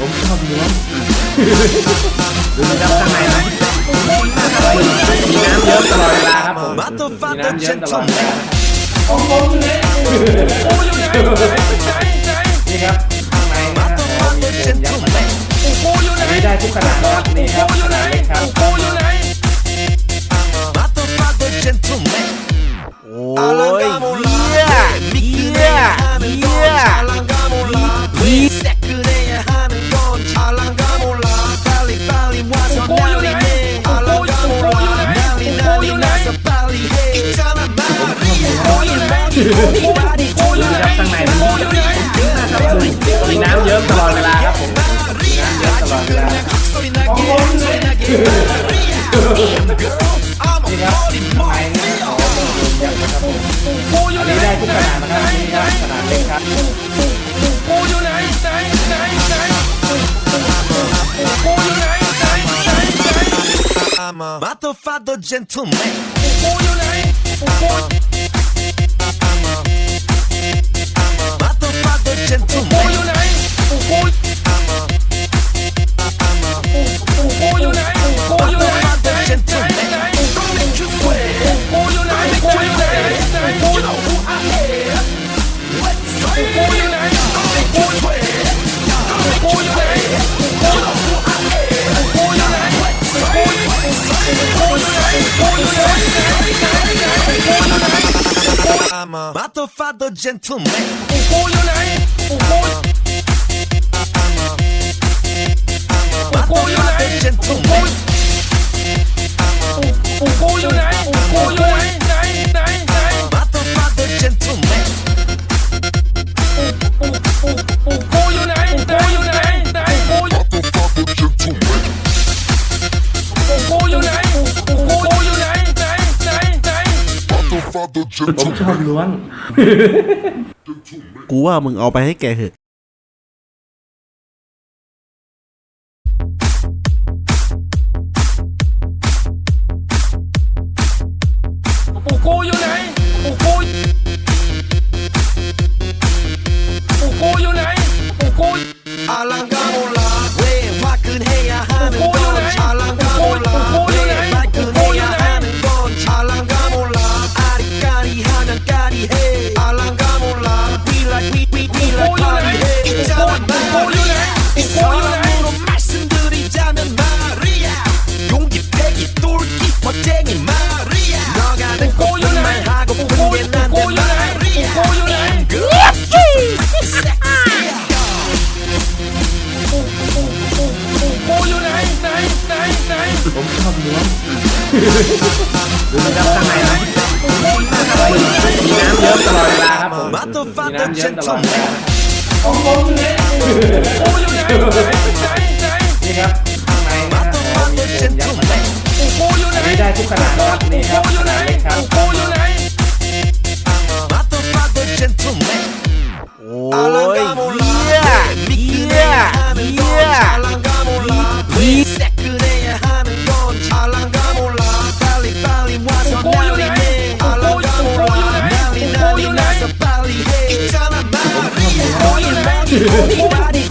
ผมชอบเนื้อดูน้ำข้างในนะมีน้ำเยอะตลอดเวลาครับผมมีน้ำเยอมตลอดเวลา นี่ครับข้างในนะครับอ๋อมีโฟมยัดมาให้อันนี้ได้ทุกขนาดนะครับนี่ครับขนาดเล็กครับ ดูนะครับข้างในนมีน้ำเยอะตลอดเวลาครับผมน้ำเยอะตลอดเวลานี่ครับข้างในนะอ๋อมีโฟมยัดนะครับผมอันนี้ได้ทุกขนาดนะครับนี่ครับขนาดเล็กครับ I'm a motherfucker gentleman. I'm a, I'm a. Batu padu, gento, boyo na, pukul. a I'm a motherfucker gentleman. Motherfucker gentleman. ผมชอบล้วงกูว่ามึงเอาไปให้แกเหอะ ผมชอบล้วงดูนะครับข้างในาครับผมมีน้ำเยอะตลอดเวลานี่ครับข้างในนะอ๋อมีโฟมยัดมาให้อันนี้ได้ทุกขนาด Everybody